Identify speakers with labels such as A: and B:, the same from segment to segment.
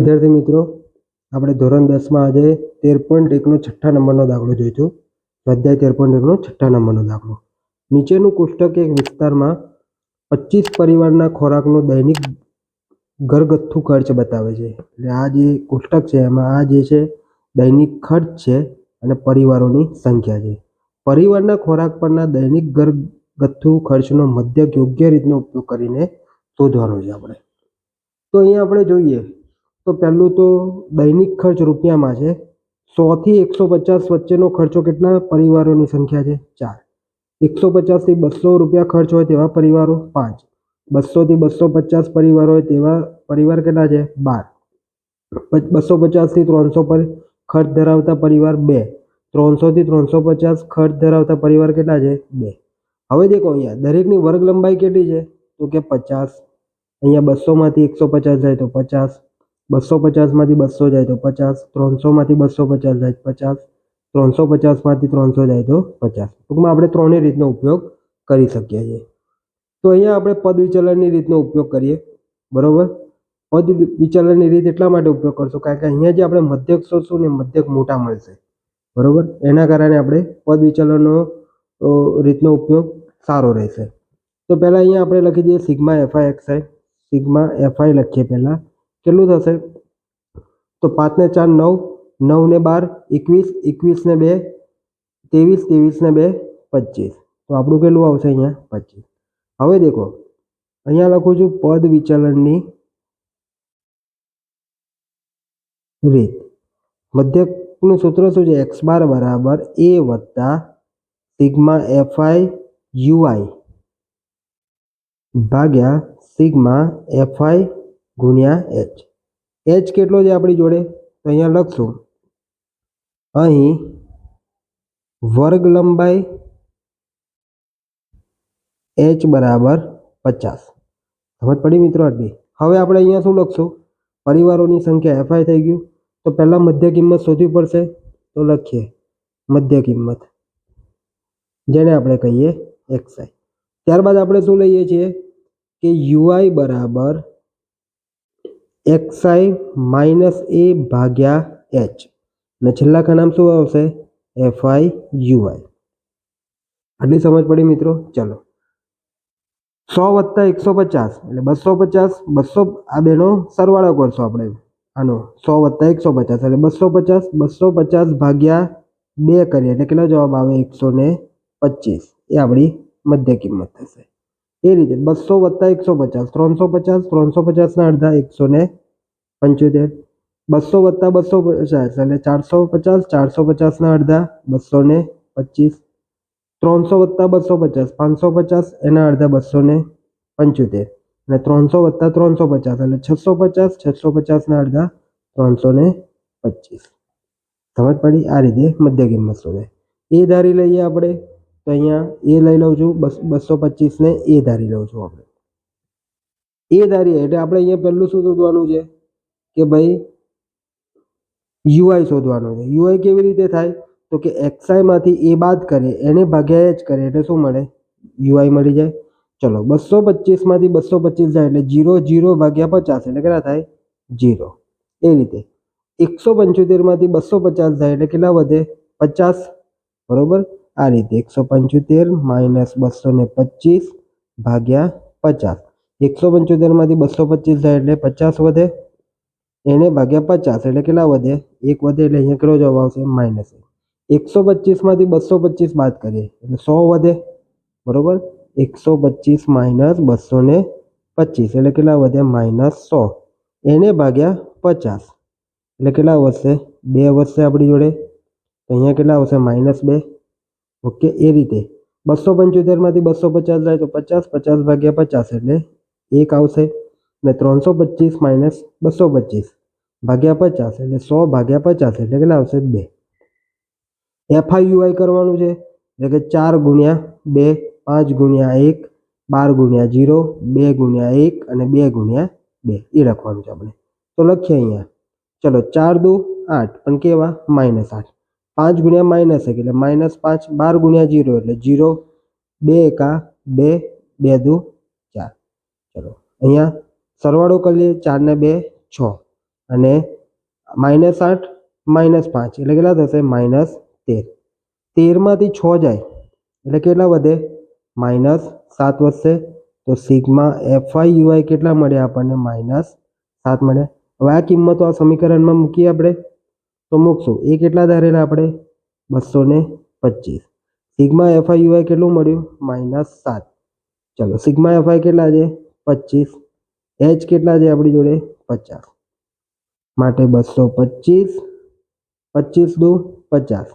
A: વિદ્યાર્થી મિત્રો આપણે ધોરણ દસમાં આજે તેર પોઈન્ટ એકનો છઠ્ઠા નંબરનો દાખલો જોઈશું સ્વાધ્યાય તેર પોઈન્ટ એકનો છઠ્ઠા નંબરનો દાખલો નીચેનું કોષ્ટક એક વિસ્તારમાં પચીસ પરિવારના ખોરાકનો દૈનિક ઘરગથ્થુ ખર્ચ બતાવે છે એટલે આ જે કોષ્ટક છે એમાં આ જે છે દૈનિક ખર્ચ છે અને પરિવારોની સંખ્યા છે પરિવારના ખોરાક પરના દૈનિક ઘરગથ્થુ ખર્ચનો મધ્યક યોગ્ય રીતનો ઉપયોગ કરીને શોધવાનો છે આપણે તો અહીંયા આપણે જોઈએ તો પહેલું તો દૈનિક ખર્ચ રૂપિયામાં છે સોથી એકસો પચાસ વચ્ચેનો ખર્ચો કેટલા પરિવારોની સંખ્યા છે ચાર એકસો પચાસથી બસો રૂપિયા ખર્ચ હોય તેવા પરિવારો પાંચ બસોથી બસો પચાસ પરિવાર હોય તેવા પરિવાર કેટલા છે બાર બસો પચાસથી ત્રણસો પર ખર્ચ ધરાવતા પરિવાર બે ત્રણસોથી ત્રણસો પચાસ ખર્ચ ધરાવતા પરિવાર કેટલા છે બે હવે દેખો અહીંયા દરેકની વર્ગ લંબાઈ કેટલી છે તો કે પચાસ અહીંયા બસોમાંથી એકસો પચાસ જાય તો પચાસ બસો પચાસમાંથી બસો જાય તો પચાસ ત્રણસોમાંથી બસો પચાસ જાય પચાસ ત્રણસો પચાસમાંથી ત્રણસો જાય તો પચાસ ટૂંકમાં આપણે ત્રણેય રીતનો ઉપયોગ કરી શકીએ છીએ તો અહીંયા આપણે પદ વિચલનની રીતનો ઉપયોગ કરીએ બરોબર પદ વિચલનની રીત એટલા માટે ઉપયોગ કરશું કારણ કે અહીંયા જે આપણે મધ્યક શોધશું ને મધ્યક મોટા મળશે બરાબર એના કારણે આપણે પદ વિચલનનો રીતનો ઉપયોગ સારો રહેશે તો પહેલાં અહીંયા આપણે લખી દઈએ sigma FI XI sigma FI લખીએ પહેલાં કેટલું થશે તો પાંચને ચાર નવ નવને બાર એકવીસ એકવીસને બે ત્રેવીસ ત્રેવીસને બે પચીસ તો આપણું કેટલું આવશે અહીંયા પચીસ હવે દેખો અહીંયા લખું છું પદ વિચલનની રીત મધ્યકનું સૂત્ર શું છે એક્સ બાર બરાબર એ વત્તા સિગ્મા એફઆઈ યુઆઈ ભાગ્યા સિગ્મા એફઆઈ गुनिया h h કેટલો જે આપડી જોડે તો અહીંયા લખશું અહીં वर्ग લંબાઈ h = 50 સમજ પડી મિત્રો આટલી હવે આપણે અહીંયા શું લખશું પરિવારોની સંખ્યા fi થઈ ગઈ તો પહેલા મધ્યકિંમત શોધવી પડશે તો લખીએ મધ્યકિંમત જેને આપણે કહીએ xi ત્યાર બાદ આપણે શું લઈએ છીએ કે ui = x5 - a / h અને છેલ્લે કા નામ શું આવશે fi ui આટલી સમજ પડી મિત્રો ચાલો 100 + 150 એટલે 250 200 આ બેનો સરવાળો કરશું આપણે આનો 100 + 150 એટલે 250 250 ભાગ્યા 2 કરી એટલે કેટલો જવાબ આવે 125 એ આપણી મધ્ય કિંમત થશે એ રીતે બસો વત્તા એકસો પચાસ ત્રણસો પચાસ ત્રણસો પચાસના અડધા એકસો ને પંચોતેર બસો વત્તા બસો પચાસ એટલે ચારસો પચાસ ચારસો પચાસના અડધા બસો ને પચીસ ત્રણસો વત્તા બસો પચાસ પાંચસો પચાસ એના અડધા બસો ને પંચોતેર અને ત્રણસો વત્તા ત્રણસો પચાસ એટલે છસો પચાસ છસો પચાસના અડધા ત્રણસો ને પચીસ સમજ પડી આ રીતે મધ્ય કિંમત શોધે એ ધારી લઈએ આપણે તો અહીંયા એ લઈ લઉં છું બસ બસો પચીસને એ ધારી લઉં છું આપણે એ ધારીએ એટલે આપણે અહીંયા પહેલું શું શોધવાનું છે કે ભાઈ યુઆઈ શોધવાનું છે યુઆઈ કેવી રીતે થાય તો કે એક્સઆઈમાંથી એ બાદ કરીએ એને ભાગ્યા જ કરીએ એટલે શું મળે યુઆઈ મળી જાય ચલો બસો પચીસમાંથી બસો પચીસ જાય એટલે જીરો જીરો ભાગ્યા પચાસ એટલે કેટલા થાય જીરો એ રીતે એકસો પંચોતેરમાંથી બસો પચાસ જાય એટલે કેટલા વધે પચાસ બરાબર आले 175 - 225 / 50 175 माती 225 जाए ने 50 વડે એને ભાગ્યા 50 એટલે કેટલા વડે 1 વડે એટલે અહીંયા કેટલા જવાબ આવશે -1 125 માંથી 225 બાદ કરી એટલે 100 વડે બરોબર 125 - 225 એટલે કેટલા વડે -100 એને ભાગ્યા 50 એટલે કેટલા વડે 2 વડે આપડી જોડે તો અહીંયા કેટલા આવશે -2 ઓકે એ રીતે બસો પંચોતેરમાંથી બસો પચાસ જાય તો પચાસ પચાસ ભાગ્યા પચાસ એટલે એક આવશે ને ત્રણસો પચીસ માઇનસ બસો પચીસ ભાગ્યા પચાસ એટલે સો ભાગ્યા પચાસ એટલે કેટલા આવશે બે એફઆઈયુઆઈ કરવાનું છે એટલે કે ચાર ગુણ્યા બે પાંચ ગુણ્યા એક બાર ગુણ્યા જીરો બે ગુણ્યા એક અને બે ગુણ્યા બે એ લખવાનું છે આપણે તો લખીએ અહીંયા ચલો ચાર દુ આઠ પણ કેવા માઇનસ આઠ પાંચ ગુણ્યા માઇનસ એક એટલે માઇનસ પાંચ બાર ગુણ્યા જીરો એટલે જીરો બે એકા બે બે દુ ચાર ચલો અહીંયા સરવાળો કરી લઈએ ચારને બે છ અને માઇનસ આઠ માઇનસ પાંચ એટલે કેટલા થશે માઇનસ તેર તેરમાંથી છ જાય એટલે કેટલા વધે માઇનસ સાત વધશે તો સિગ્મા એફઆઈ યુઆઈ કેટલા મળ્યા આપણને માઇનસ સાત મળ્યા હવે આ કિંમતો આ સમીકરણમાં મૂકીએ આપણે तो मूकसो ए के धारेला अपने बसो ने पच्चीस सीग्मा एफ आई यूआई के मू माइनस सात चलो सीग्मा एफ आई के पच्चीस एच के अपनी जोड़े पचास मैं बसो पच्चीस पच्चीस दो पचास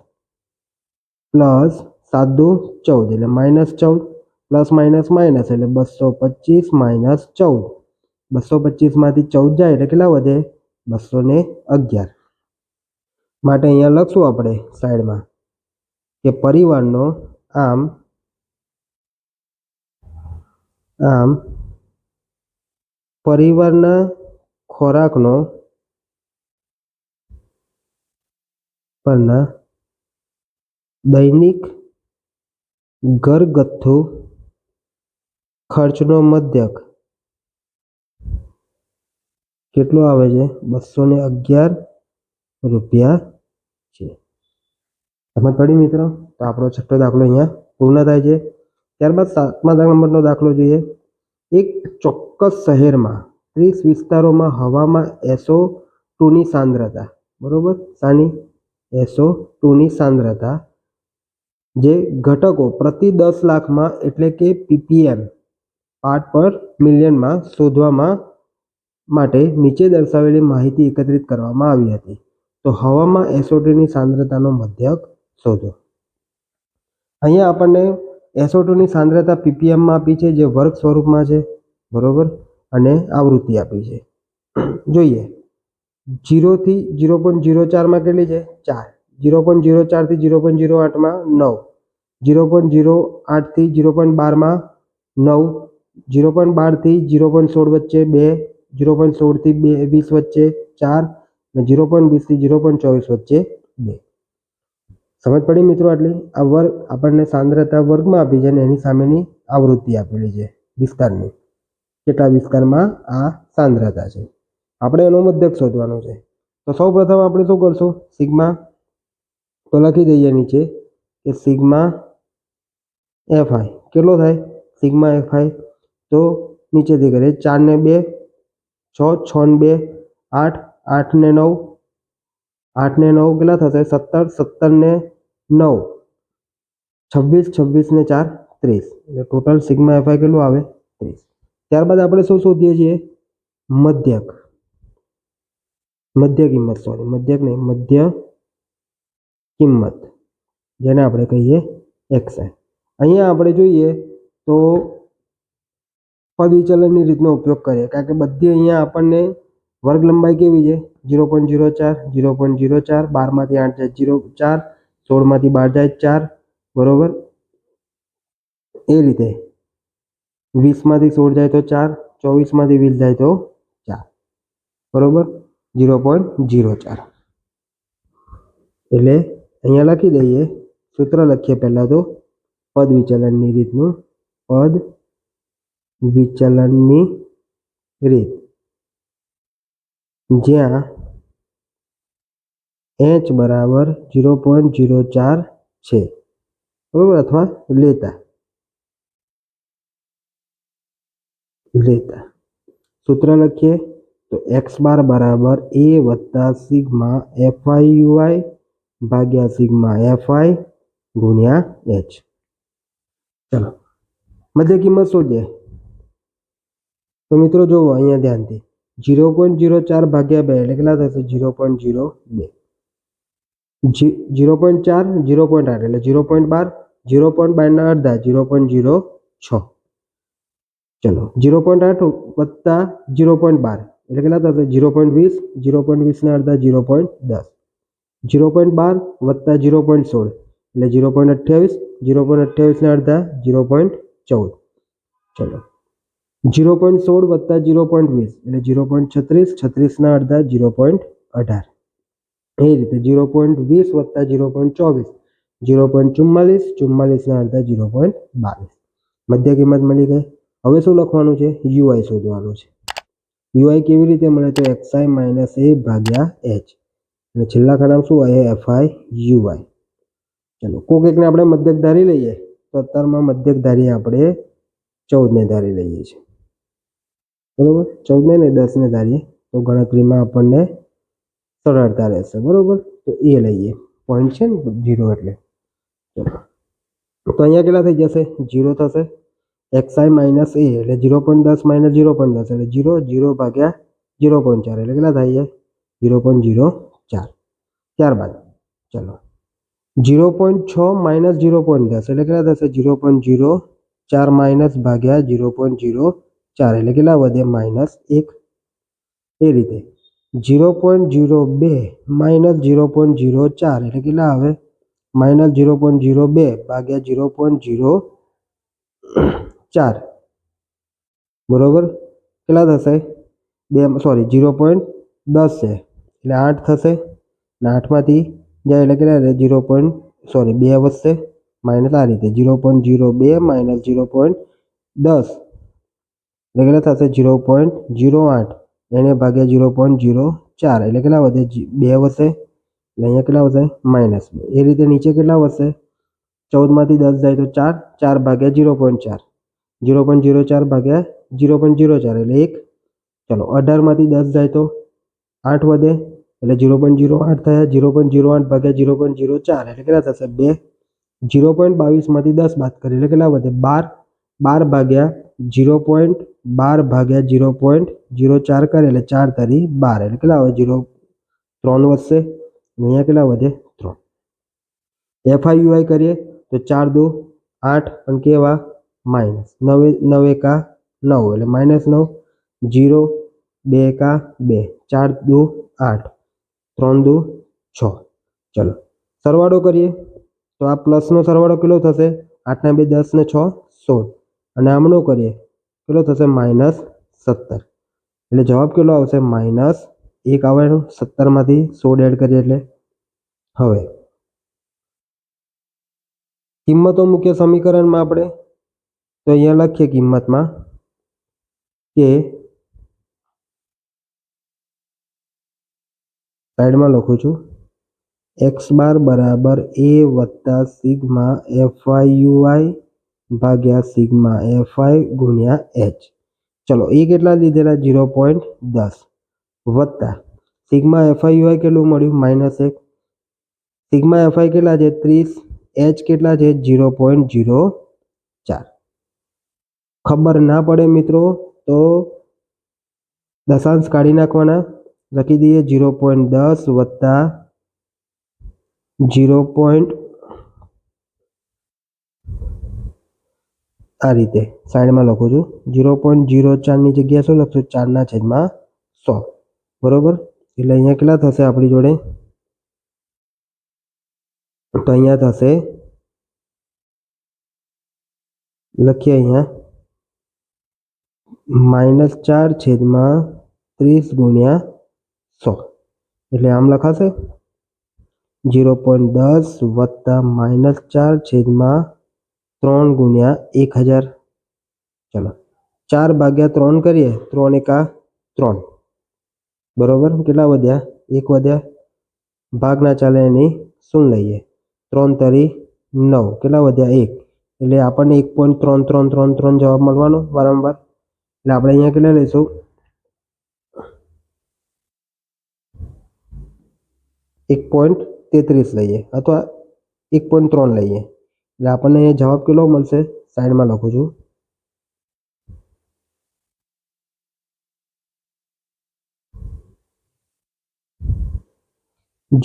A: प्लस सात दो चौदह माइनस चौदह प्लस माइनस माइनस एट बसो पच्चीस माइनस चौदह बसो पच्चीस में चौदह जाए के बसो ने अगर માટે અહીંયા લખશું આપણે સાઈડમાં કે પરિવારનો આમ આમ પરિવારના ખોરાકનો પરના દૈનિક ઘરગથ્થુ ખર્ચનો મધ્યક કેટલો આવે છે બસો ને અગિયાર રૂપિયા છે સમજ પડી મિત્રો તો આપણો છઠ્ઠો દાખલો અહીંયા પૂર્ણ થાય છે ત્યારબાદ સાતમા નંબરનો દાખલો જોઈએ એક ચોક્કસ શહેરમાં ત્રીસ વિસ્તારોમાં હવામાં એસો ટુની સાંદ્રતા બરોબર સાની એસો ટુની સાંદ્રતા જે ઘટકો પ્રતિ દસ લાખમાં એટલે કે પીપીએમ પાર્ટ પર મિલિયનમાં શોધવામાં માટે નીચે દર્શાવેલી માહિતી એકત્રિત કરવામાં આવી હતી તો હવામાં એસઓટુની સાંદ્રતાનો મધ્યક શોધો અહીંયા આપણને એસોટોની સાંદ્રતા પીપીએમમાં આપી છે જે વર્ગ સ્વરૂપમાં છે બરોબર અને આવૃત્તિ આપી છે જોઈએ જીરોથી જીરો પોઈન્ટ જીરો ચારમાં કેટલી છે ચાર જીરો પોઈન્ટ જીરો ચારથી જીરો પોઈન્ટ જીરો આઠમાં નવ જીરો પોઈન્ટ જીરો આઠથી જીરો પોઈન્ટ બારમાં નવ જીરો પોઈન્ટ બારથી જીરો પોઈન્ટ સોળ વચ્ચે બે જીરો પોઈન્ટ સોળથી બે વીસ વચ્ચે ચાર અને ઝીરો પોઈન્ટ વીસથી ઝીરો પોઈન્ટ ચોવીસ વચ્ચે બે સમજ પડી મિત્રો આટલી આ વર્ગ આપણને સાંદ્રતા વર્ગમાં આપી છે અને એની સામેની આવૃત્તિ આપેલી છે વિસ્તારની કેટલા વિસ્તારમાં આ સાંદ્રતા છે આપણે એનો મધ્યક શોધવાનો છે તો સૌ પ્રથમ આપણે શું કરશું સિગ્મા તો લખી દઈએ નીચે કે સિગ્મા એફ આઈ કેટલો થાય સિગ્મા એફ આઈ તો નીચેથી કરીએ ચારને બે છ છ ને બે આઠ 8 * 9 8 * 9 કેટલા થાય 17 17 * 9 26 26 * 4 30 એટલે ટોટલ સિગ્મા fi કેટલું આવે 30 ત્યાર બાદ આપણે શું શોધીએ છીએ મધ્યક મધ્યકિંમત सॉरी મધ્યકને મધ્ય કિંમત જેને આપણે કહીએ xi અહીંયા આપણે જોઈએ તો પદ વિચલનની રીતનો ઉપયોગ કરીએ કારણ કે બધી અહીંયા આપણને वर्ग लंबाई के जीरो पॉइंट जीरो चार जीरो पॉइंट जीरो चार बार आठ जाए जीरो चार सोल बार जाए चार बराबर ए रीते वीस मोल जाए तो चार चौबीस में वीस जाए तो चार बराबर जीरो पॉइंट जीरो चार एले अँ लखी दिए सूत्र लखीए पहला तो पद विचलन रीतन पद विचलन रीत ज्या एच बराबर जीरो पॉइंट जीरो चार है बराबर अथवा लेता लेता सूत्र लखीय तो एक्स बार बराबर ए वत्ता sigma F I U I Bhagya sigma F I गुणिया एच चलो मध्य किमत शोध तो मित्रों जो अह ध्यान दी જીરો પોઈન્ટ જીરો ચાર ભાગ્યા બે એટલે કેટલા થશે જીરો પોઈન્ટ જીરો બે જીરો પોઈન્ટ ચાર જીરો પોઈન્ટ આઠ એટલે જીરો પોઈન્ટ બાર જીરો પોઈન્ટ બારના અડધા જીરો પોઈન્ટ જીરો છ ચલો જીરો પોઈન્ટ આઠ વત્તા જીરો પોઈન્ટ બાર એટલે કેટલા થશે જીરો પોઈન્ટ વીસ જીરો પોઈન્ટ વીસના અડધા જીરો પોઈન્ટ દસ જીરો પોઈન્ટ બાર વત્તા જીરો પોઈન્ટ સોળ એટલે જીરો પોઈન્ટ અઠ્યાવીસ જીરો પોઈન્ટ અઠ્યાવીસના અડધા જીરો પોઈન્ટ ચૌદ ચલો જીરો પોઈન્ટ સોળ વત્તા જીરો પોઈન્ટ વીસ એટલે જીરો પોઈન્ટ છત્રીસ છત્રીસના અડધા જીરો પોઈન્ટ અઢાર એ રીતે જીરો પોઈન્ટ વીસ વત્તા જીરો પોઈન્ટ ચોવીસ જીરો પોઈન્ટ ચુમ્માલીસ ચુમ્માલીસના અડધા જીરો પોઈન્ટ બાવીસ મધ્ય કિંમત મળી ગઈ હવે શું લખવાનું છે યુઆઈ શોધવાનું છે યુઆઈ કેવી રીતે મળે તો એક્સઆઈ માઇનસ એ ભાગ્યા એચ અને છેલ્લા ખાનામાં શું આવે એફઆઈ યુઆઈ ચલો કોક એકને આપણે મધ્યક ધારી લઈએ તો અત્યારમાં મધ્યક ધારીએ આપણે ચૌદને ધારી લઈએ છીએ बराबर 10 ने 10 ने दारी तो गणना क्री में अपन ने 148 से बराबर तो ये लेइए 0.6 0 એટલે चलो तो यहां कितना થઈ જશે 0 થશે xi - a એટલે 0.10 - 0.15 એટલે 0 0 ભાગ્યા 0.4 એટલે કેટલા થાય છે 0.04 ત્યારબાદ चलो 0.6 - 0.10 એટલે કેટલા થશે 0.04 - ભાગ્યા 0.0 4 એટલે કે લાવા દે માઈનસ 1 એ રીતે 0.02 - 0.04 એટલે કેટલા આવે -0.02 ભાગ્યા 0.0 4 બરોબર કેટલા થશે 2 સોરી 0.10 છે એટલે 8 થશે ના 8 માંથી જાય એટલે 0. સોરી 2 આવશે માઈનસ આ રીતે 0.02 - 0.10 लगता है 0.08 यानी भागया 0.04 એટલે કેટલા વડે 2 વડે એટલે અહીંયા કેટલા વડે માઈનસ એ રીતે નીચે કેટલા વડે 14 માંથી 10 જાય તો 4 4 ભાગ્યા 0.4 0.04 ભાગ્યા 0.04 એટલે 1 चलो 18 માંથી 10 જાય તો 8 વડે એટલે 0.08 થાય 0.08 ભાગ્યા 0.04 એટલે કેટલા થશે 2 0.22 માંથી 10 બાદ કરી એટલે કેટલા વડે 12 12 ભાગ્યા 0. બાર ભાગ્યા ઝીરો પોઈન્ટ ઝીરો ચાર કરે એટલે ચાર તારી બાર એટલે કેટલા આવે જીરો ત્રણ વધશે અહીંયા કેટલા વધે ત્રણ એફઆઈયુઆઈ કરીએ તો ચાર દો આઠ અને કેવા માઇનસ નવે નવ એકા નવ એટલે માઇનસ નવ જીરો બે એકા બે ચાર દો આઠ ત્રણ દો છ ચલો સરવાળો કરીએ તો આ પ્લસનો સરવાળો કેટલો થશે આઠના બે દસ ને છ સોળ અને આમનો કરીએ કેટલો થશે માઇનસ સત્તર એટલે જવાબ કેટલો આવશે માઇનસ એક આવે સત્તરમાંથી સોળ એડ કરીએ એટલે હવે કિંમતો મુખ્ય સમીકરણમાં આપણે તો અહીંયા લખીએ કિંમતમાં કે સાઈડમાં લખું છું એક્સ બાર બરાબર એ વત્તા સિગ્મા એફ વાય યુઆઈ भाग्या सीग्मा एफ आई गुणिया एच चलो ये के लीधेला जीरो पॉइंट दस वत्ता सीग्मा एफ आई के मूँ माइनस एक सीग्मा एफ आई के तीस एच के जीरो पॉइंट जीरो चार खबर न पड़े मित्रों तो दशांश काढ़ी नाखवा लखी दिए जीरो पॉइंट दस वत्ता जीरो पॉइंट આ રીતે સાઈડમાં લખોજો 0.04 ની જગ્યાએ શું લખશું 4/100 બરોબર એટલે અહીંયા કેટલા થશે આપણી જોડે તો અહીંયા થશે લખી અહીંયા -4/30 * 100 એટલે આમ લખાશે 0.10 + -4/ 3 * 1000 चलो 4 / 3 करिए 3 * 1 = 3 बराबर कितना बच गया 1 बच गया भाग ना चले यानी 0 ले लिए 3 * 3 = 9 कितना बच गया 1 એટલે આપણે 1.3333 જવાબ મળવાનો બરાબર એટલે આપણે અહીંયા કેટલા લેશો 1.33 લઈ લેએ અથવા 1.3 લઈ લેએ લા આપણે આ જવાબ કેવો મળશે સાઈનમાં લખો છું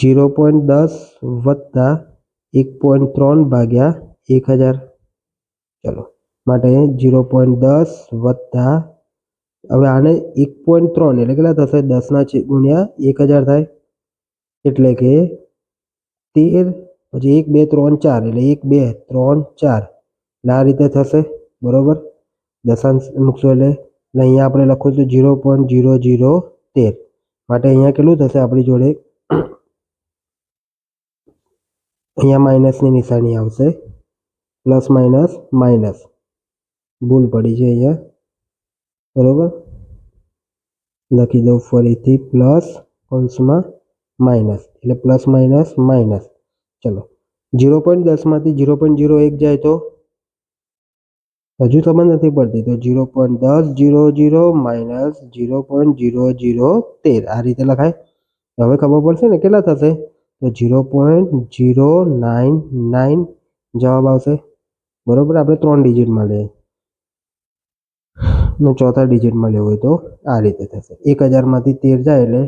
A: 0.10 + 1.3 / 1000 ચલો માટે 0.10 + હવે આને 1.3 એટલે કે લા થશે 10 ના છે ગુણ્યા 1000 થાય એટલે કે 13 અરે 1 2 3 4 એટલે 1 2 3 4 ના આ રીતે થશે બરોબર દશાંશ મુખ્ય લે નહીં અહીં આપણે લખું તો 0.0013 એટલે અહીંયા કેવું થશે આપણી જોડે અહીંયા માઈનસ ની નિશાની આવશે પ્લસ માઈનસ માઈનસ ભૂલ પડી છે અહીંયા બરોબર લખી દેઉ ફોર 13 પ્લસ ઓનસમાં માઈનસ એટલે પ્લસ માઈનસ માઈનસ ચલો જીરો પોઈન્ટ દસમાંથી જીરો પોઈન્ટ જીરો એક જાય તો હજુ સંબંધ નથી પડતી તો જીરો પોઈન્ટ દસ zero zero minus zero point zero zero તેર આ રીતે લખાય હવે ખબર પડશે ને કેટલા થશે તો zero point zero nine nine જવાબ આવશે બરોબર આપણે ત્રણ ડિજિટમાં લઈએ ને ચોથા ડિજિટમાં લેવું હોય તો આ રીતે થશે એક હજારમાંથી તેર જાય એટલે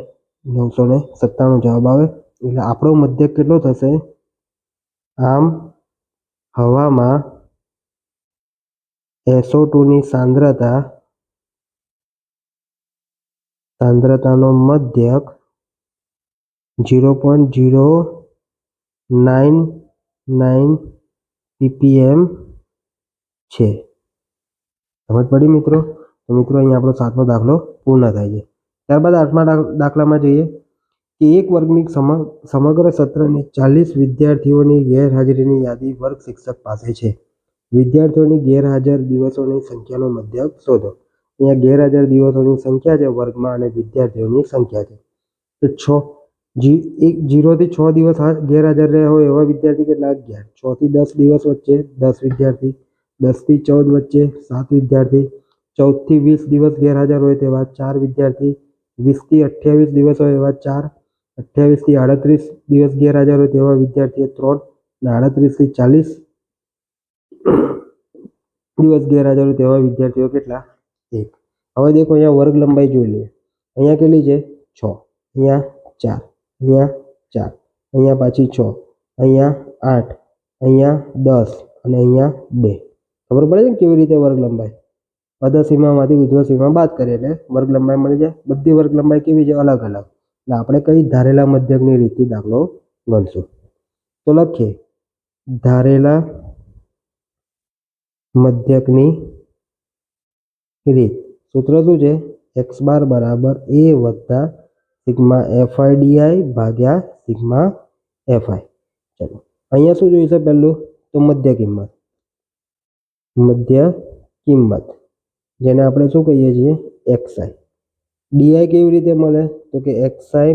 A: નવસો ને સત્તાણું જવાબ આવે એટલે આપણો મધ્યક કેટલો થશે आम हवा में एसओ टू सांद्रता सांद्रता मध्यक zero point zero nine nine ppm है समझ पड़ी मित्रों तो मित्रों अँ आप सातमो दाखिल पूर्ण थे त्यारबाद आठमा दाखला में जो કે એક વર્ગની સમગ્ર સત્રની ચાલીસ વિદ્યાર્થીઓની ગેરહાજરીની યાદી વર્ગ શિક્ષક પાસે છે વિદ્યાર્થીઓની ગેરહાજર દિવસોની સંખ્યાનો મધ્યક શોધો અહીંયા ગેરહાજર દિવસોની સંખ્યા છે વર્ગમાં અને વિદ્યાર્થીઓની સંખ્યા છે તો છ એક જીરોથી છ દિવસ ગેરહાજર રહ્યા હોય એવા વિદ્યાર્થી કેટલા અગિયાર છથી દસ દિવસ વચ્ચે દસ વિદ્યાર્થી દસથી ચૌદ વચ્ચે સાત વિદ્યાર્થી ચૌદથી વીસ દિવસ ગેરહાજર હોય તેવા ચાર વિદ્યાર્થી વીસથી અઠ્યાવીસ દિવસ હોય એવા ચાર 28 થી 38 દિવસ ગિયરા જરૂર તેવા વિદ્યાર્થીઓ 39 થી 40 દિવસ ગિયરા જરૂર તેવા વિદ્યાર્થીઓ કેટલા એક હવે देखो અહીંયા વર્ગ લંબાઈ જોઈ લે અહીંયા કેટલી છે 6 અહીંયા 4 અહીંયા 4 અહીંયા પછી 6 અહીંયા 8 અહીંયા 10 અને અહીંયા 2 ખબર પડી કે કેવી રીતે વર્ગ લંબાઈ અધર સીમામાંથી ઉધ્વ સીમા માં વાત કરે એટલે વર્ગ લંબાઈ મળી જાય બધી વર્ગ લંબાઈ કેવી જાય અલગ અલગ ला આપણે કઈ ધારેલા મધ્યક ની રીત દાખલો લનશું તો લખ્યે ધારેલા મધ્યક ની રીત સૂત્ર શું છે x bar = a + Σ fi di / Σ fi ચલો અહીંયા શું જોઈએ છે પહેલું તો મધ્યકિંમત મધ્યકિંમત જેને આપણે શું કહીએ છીએ x i di की ये रीति मिले तो कि xi - a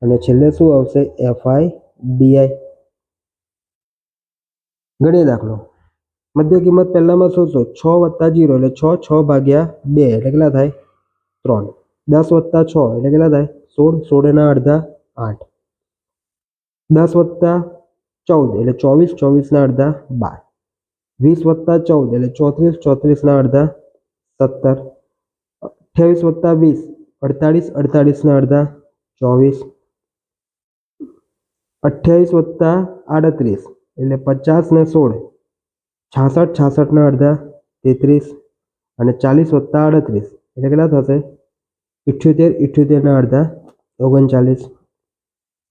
A: आने चले तो આવશે fi bi घड़ी डाल लो मध्य कीमत पहला में सोचो 6 + 0 એટલે 6 6 ભાગ્યા 2 એટલે કેટલા થાય 3 10 + 6 એટલે કેટલા થાય 16 16 ના અડધા 8 10 + 14 એટલે 24 24 ના અડધા 12 20 + 14 એટલે 34 34 ના અડધા 17 અઠ્યાવીસ વત્તા વીસ અડતાળીસ અડતાળીસના અડધા ચોવીસ અઠ્યાવીસ વત્તા આડત્રીસ એટલે પચાસ ને સોળ છાસઠ છાસઠના અડધા તેત્રીસ અને ચાલીસ વત્તા આડત્રીસ એટલે કેટલા થશે ઇઠ્યોતેર ઇઠ્યોતેરના અડધા ઓગણચાલીસ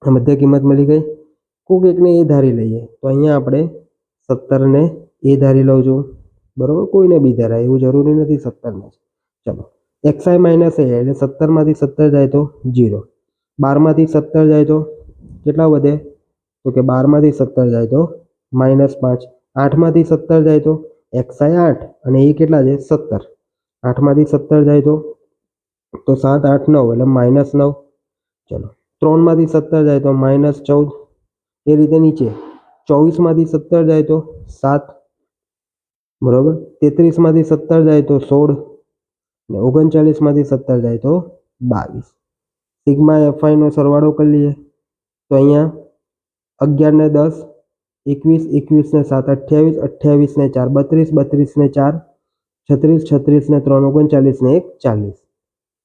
A: આ મધ્ય કિંમત મળી ગઈ કોક એકને એ ધારી લઈએ તો અહીંયા આપણે સત્તરને એ ધારી લઉં છું બરાબર કોઈને બી ધારાય એવું જરૂરી નથી સત્તરને ચલો एक्स आई माइनस ए ए सत्तर में सत्तर जाए तो जीरो बार सत्तर जाए तो के तो के बार सत्तर जाए तो माइनस पांच आठ में सत्तर जाए तो एक्स आई आठ और के सत्तर आठ में सत्तर जाए तो तो सात आठ नौ ए माइनस नौ चलो त्रन में सत्तर जाए तो माइनस चौदह ए रीते नीचे चौबीस में सत्तर जाए तो सात बराबर तेतरीस में सत्तर जाए तो सोड़ ने सत्तर जाए तो बीस सीग्मा एफ आई ना सरवाड़ो कर लीए तो अँ अगर ने दस एकवीस एकवीस सात अठयावीस अठयावीस ने चार बतरीस बतरीस ने चार छत्रीस छत्रीस ने त्रन ओगन चालीस ने एक चालीस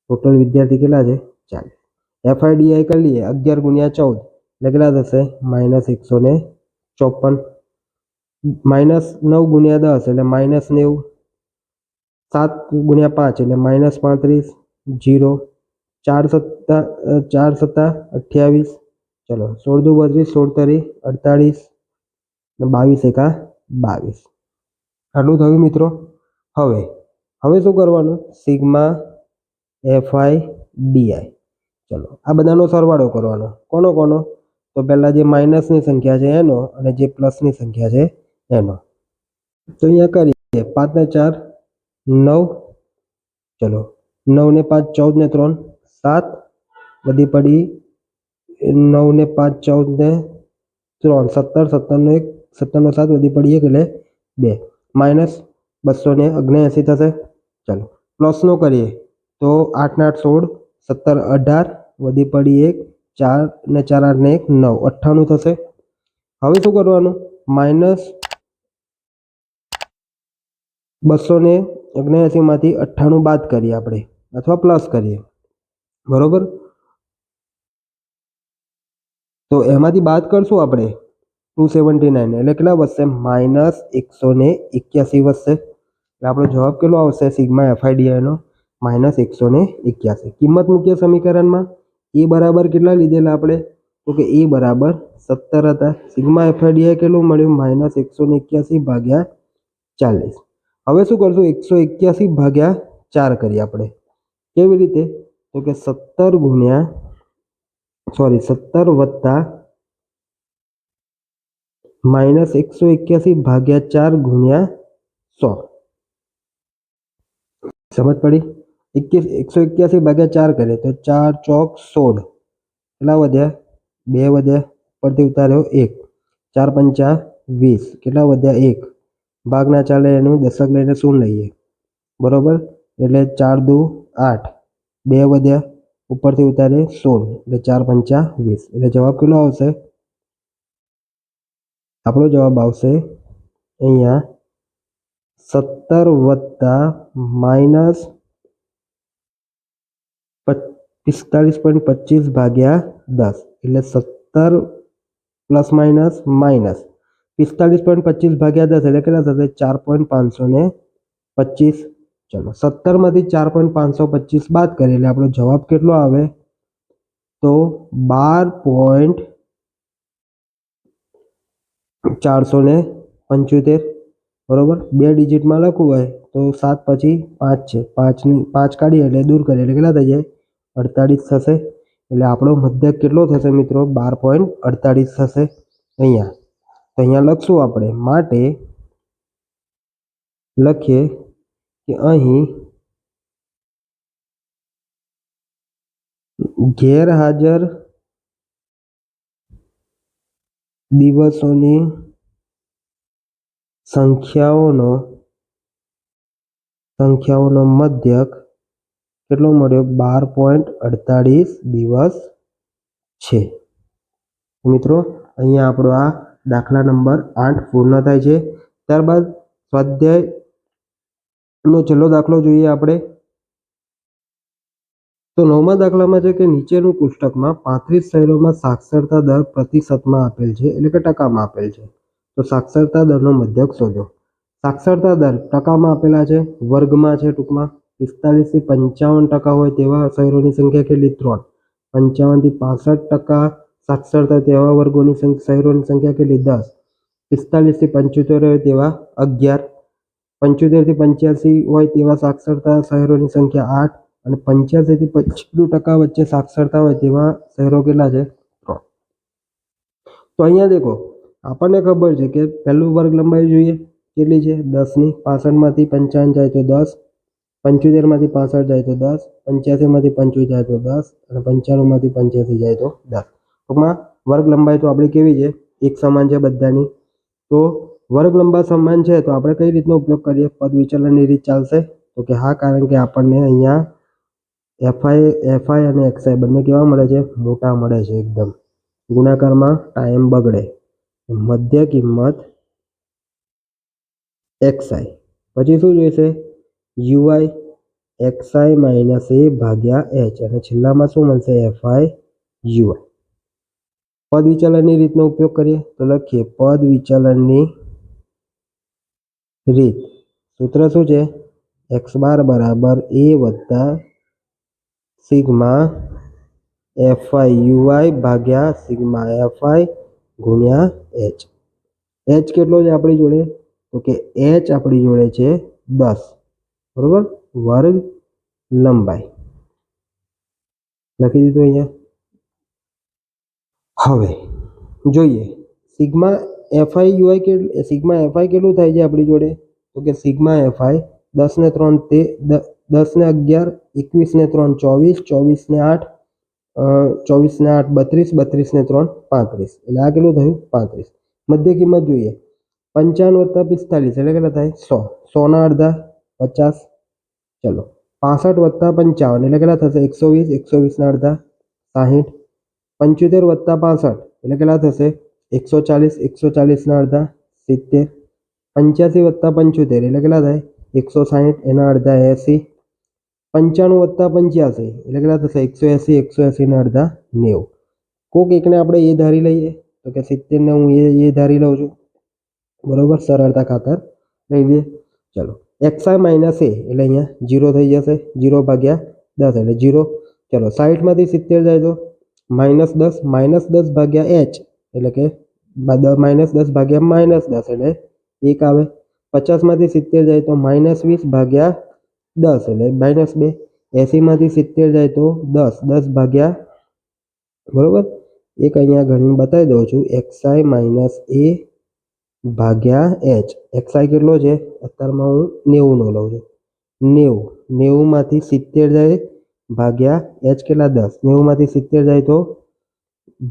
A: टोटल विद्यार्थी के चालीस एफ आई डी आई कर लीए अगर गुणिया चौदह लगेला दसे माइनस एक सौ ने चौपन माइनस नौ गुणिया दस एट माइनस नेव સાત ગુણ્યા પાંચ એટલે માઇનસ પાંત્રીસ જીરો ચાર સત્તા ચાર સત્તા અઠ્યાવીસ ચલો સોળ દુ બત્રીસ સોળ અડતાળીસ ને બાવીસ એકા બાવીસ આટલું થયું મિત્રો હવે હવે શું કરવાનું સિગ્મા એફઆઈ ડીઆઈ ચલો આ બધાનો સરવાળો કરવાનો કોનો કોનો તો પહેલાં જે માઇનસની સંખ્યા છે એનો અને જે પ્લસની સંખ્યા છે એનો તો અહીંયા કરીએ પાંચને ચાર नौ चलो नौ ने पांच चौदह ने त्रन सात बड़ी पड़ी नौ ने पांच चौदह ने त्रन सत्तर सत्तर ने एक सत्तर नौ सात बड़ी पड़ी एक बे माइनस बसो ने अग्नि थे चलो प्लस नो करिए तो आठ ने आठ सोल सत्तर अठार बड़ी पड़ी एक चार ने चार आठ ने एक नौ अठाणु थे हमें शू करवाइनस बसो ने 78 માથી 98 બાદ કરી આપણે અથવા પ્લસ કરીએ બરોબર તો એમાંથી બાદ કરશું આપણે 279 એટલે કેટલા વર્ષ છે -181 વર્ષ છે આપણો જવાબ કેવો આવશે sigma f i d i નો -181 કિંમત મૂકીએ સમીકરણમાં a બરાબર કેટલા લેજેલા આપણે કે a = 17 હતા sigma f i d i કેવો મળ્યો -181 ભાગ્યા 40 હવે શું કરશું 181 ભાગ્યા 4 કરી આપણે કેવી રીતે તો કે 17 ગુણ્યા સોરી 17 વત્તા માઈનસ 181 ભાગ્યા 4 ગુણ્યા 100 સમજ પડી 21 181 ભાગ્યા 4 કરે તો 4 ચોક 16 કેટલા વધ્યા 2 વધે પડતી ઉતાર્યો 1 4 5 20 કેટલા વધ્યા 1 ભાગ ના ચાલે એને દશક લઈને શૂન નઈએ બરોબર એટલે 4 2 8 2 વડે ઉપરથી ઉતારે 16 એટલે 4 5 20 એટલે જવાબ કેવો આવશે આપણો જવાબ આવશે અહીંયા 17 +- 35 45.25 ભાગ્યા 10 એટલે 17 +-- 45.25 / 10 એટલે કેટલા થશે 4.500 ને 25 चलो 70 માંથી 4.500 25 બાદ કરે એટલે આપણો જવાબ કેટલો આવે તો 12. 475 બરોબર બે ડિજિટ માં લખું હોય તો 7 પછી 5 છે 5 ની 5 કાઢી એટલે દૂર કરી એટલે કેટલા થઈ જાય 48 થશે એટલે આપણો મધ્યક કેટલો થશે મિત્રો 12.48 થશે અહીંયા તો અહીંયા લખશું આપણે માટે લખીએ કે અહીં ગેરહાજર દિવસોની સંખ્યાઓનો સંખ્યાઓનો મધ્યક કેટલો મળ્યો 12.48 દિવસ છે મિત્રો અહીં આપણો આ દાખલા નંબર 8 પૂર્ણ થાય છે ત્યારબાદ સ્વાધ્યાય નો ચલો દાખલો જોઈએ આપણે તો 9 માં દાખલા માં છે કે નીચેનું પુસ્તક માં 35 સૈરો માં સાક્ષરતા દર ප්‍රතිશત માં આપેલ છે એટલે કે ટકા માં આપેલ છે તો સાક્ષરતા દરનો મધ્યક શોધો સાક્ષરતા દર ટકા માં આપેલા છે વર્ગ માં છે ટુકમાં 45 થી 55% હોય તેવા સૈરો ની સંખ્યા કેટલી ત્રડ 55 થી 65% સાક્ષરતા તેવા વર્ગોની શહેરોની સંખ્યા કેટલી દસ પિસ્તાલીસથી પંચોતેર હોય તેવા અગિયાર પંચોતેરથી પંચ્યાસી હોય તેવા સાક્ષરતા શહેરોની સંખ્યા આઠ અને પંચ્યાસીથી પચીસ ટકા વચ્ચે સાક્ષરતા હોય તેવા શહેરો કેટલા છે ત્રણ તો અહીંયા દેખો આપણને ખબર છે કે પહેલું વર્ગ લંબાઈ જોઈએ કેટલી છે દસની પાસઠમાંથી પંચાવન જાય તો દસ પંચોતેરમાંથી પાસઠ જાય તો દસ પંચ્યાસીમાંથી પંચોતેર જાય તો દસ અને પંચાણુંમાંથી પંચ્યાસી જાય તો દસ ગુમા વર્ગ લંબાઈ તો આપડે કેવી છે એક સમાન છે બધાની તો વર્ગ લંબાઈ સમાન છે તો આપણે કઈ રીતનો ઉપયોગ કરીએ પદ વિચલનની રીત ચાલે તો કે હા કારણ કે આપણે અહીંયા fi fi અને xi બધું કેવા મળે છે મોટા મળે છે એકદમ ગુણાકારમાં ટાઈમ બગડે મધ્ય કિંમત xi પછી શું જોઈએ છે ui xi - a / h અને છેલ્લામાં શું મનસે fi u पद विचलन रीत ना उपयोग करिए तो लखीए पद विचलन रीत सूत्र शू एक्स बार बराबर ए वत्ता sigma F I U I Bhagya sigma F I गुणिया एच एच के अपनी जोड़े तो के एच अपनी जोड़े दस बराबर वर्ग लंबाई लखी दी तो अँ होवे જોઈએ સિગ્મા fi yi કે સિગ્મા fi કેલ્કુ થાય છે આપણી જોડે તો કે સિગ્મા fi 10 ને 3 13 10 ને 11 21 ને 3 24 24 ને 8 24 ને 8 32 32 ને 3 35 એટલે આ કેલ્કુ થયું 35 મધ્ય કિંમત જોઈએ 95 + 45 એટલે કે લતા 100 100 ના અર્ધા 50 ચલો 65 + 55 એટલે કે લતા 120 120 ના અર્ધા 60 75 + 65 એટલે કેટલા થશે 140 140 ના અડધા 70 85 + 75 એટલે કેટલા થાય 160 એના અડધા 80 95 + 85 એટલે કેટલા થશે 180 180 ના અડધા 90 કોક એકને આપણે એ ધારી લઈએ તો કે 70 ને હું એ એ ધારી લઉં છું બરોબર સરવાળા ખાતર એટલે ચલો xy - a એટલે અહીંયા 0 થઈ જશે 0 / 10 એટલે 0 ચલો સાઇડમાંથી 70 જાય તો -10 -10 / h એટલે કે -10 / -10 એટલે 1 આવે 50 માંથી 70 જાય તો -20 / 10 એટલે -2 80 માંથી 70 જાય તો 10 10 / બરોબર એક અહીંયા ગણ બતાઈ દઉં છું xi - a / h xi કેટલો છે 18 માં હું 90 નો લઉં છું 90 90 માંથી 70 જાય भागया h कितना 10 90 में से 70 जाए तो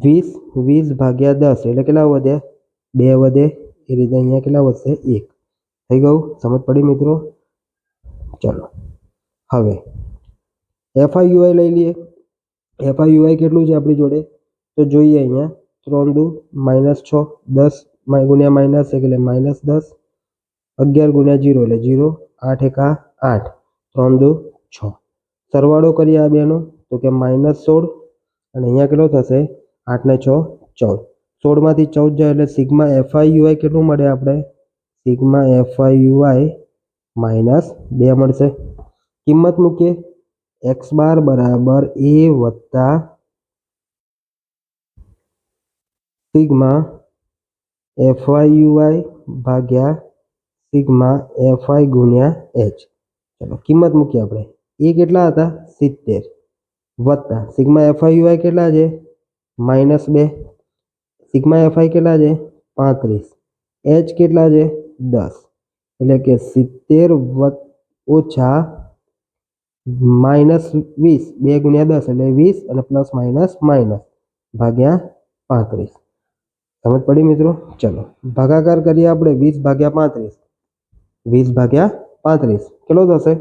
A: 20 20 भागया 10 એટલે કેટલા વડે 2 વડે એ રીતે અહીંયા કેટલા વડે 1 થઈ ગયું સમજ પડી મિત્રો ચલો હવે fiu લઈ લઈએ fiu કેટલું છે આપણી જોડે તો જોઈએ અહીંયા 3 * 2 - 6 10 * -1 એટલે -10 11 * 0 એટલે 0 8 * 1 8 3 * 2 6 સરવાળો કરીએ આ બેનો તો કે માઇનસ સોળ અને અહીંયા કેટલો થશે આઠ ને છ ચૌદ સોળમાંથી ચૌદ જાય એટલે સિગ્મા એફઆઈ યુઆઈ કેટલું મળે આપણે સિગ્મા એફઆઈ યુઆઈ માઇનસ બે મળશે કિંમત મૂકીએ એક્સ બાર બરાબર એ વત્તા સિગ્મા એફઆઈ યુઆઈ ભાગ્યા સિગ્મા એફઆઈ ગુણ્યા એચ ચલો કિંમત મૂકીએ આપણે ये कितना आता 70 वटा सिग्मा एफ आई वाई कितना है -2 सिग्मा एफ आई कितना है 35 एच कितना है 10 એટલે કે 70 - -20 2 * 10 એટલે 20 અને +-- ભાગ્યા 35 સમજ પડી મિત્રો ચલો ભાગાકાર કરીએ આપણે 20 ભાગ્યા 35 20 ભાગ્યા 35 કેટલો થશે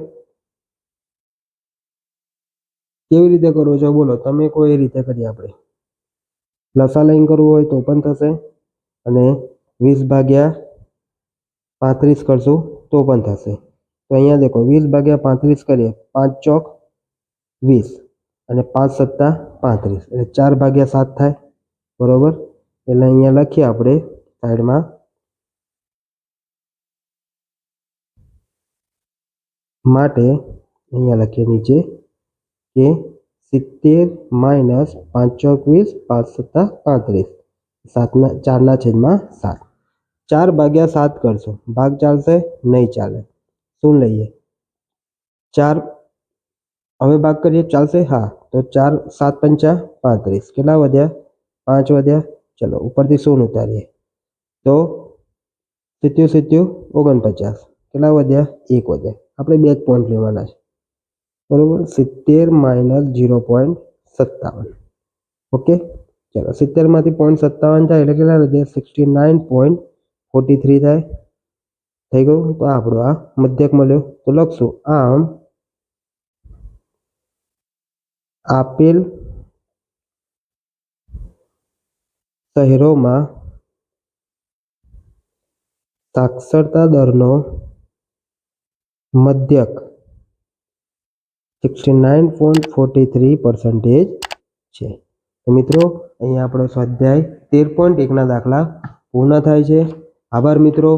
A: કેવી રીતે કરવો છો બોલો તમે કોઈ એ રીતે કરીએ આપણે લસા લાઈન કરવું હોય તો પણ થશે અને વીસ ભાગ્યા પાંત્રીસ કરશું તો પણ થશે તો અહીંયા દેખો વીસ ભાગ્યા પાંત્રીસ કરીએ પાંચ ચોક વીસ અને પાંચ સત્તા પાંત્રીસ એટલે ચાર ભાગ્યા સાત થાય બરાબર એટલે અહીંયા લખીએ આપણે સાઈડમાં માટે અહીંયા લખીએ નીચે કે સિત્તેર માઇનસ પાંચ ચોકવીસ પાંચ સત્તા પાંત્રીસ સાતના ચારના છેદમાં સાત ચાર ભાગ્યા સાત કરશો ભાગ ચાલશે નહીં ચાલે શું લઈએ ચાર હવે ભાગ કરીએ ચાલશે હા તો ચાર સાત પંચા પાંત્રીસ કેટલા વધ્યા પાંચ વધ્યા ચલો ઉપરથી શું ઉતારીએ તો સિત્યું સિત્યું ઓગણપચાસ કેટલા વધ્યા એક વધ્યા આપણે બે જ પોઈન્ટ લેવાના છે બરાબર સિત્તેર માઇનસ જીરો પોઈન્ટ સત્તાવન ઓકે ચલો સિત્તેરમાંથી પોઈન્ટ સત્તાવન થાય એટલે કેટલા થશે sixty nine point forty three થાય થઈ ગયું તો આપણો આ મધ્યક મળ્યો તો લખશું આમ આપેલ શહેરોમાં સાક્ષરતા દરનો મધ્યક sixty nine point forty three percentage છે તો મિત્રો અહીંયા આપણો સ્વાધ્યાય તેર પોઈન્ટ એકના દાખલા પૂર્ણ થાય છે આભાર મિત્રો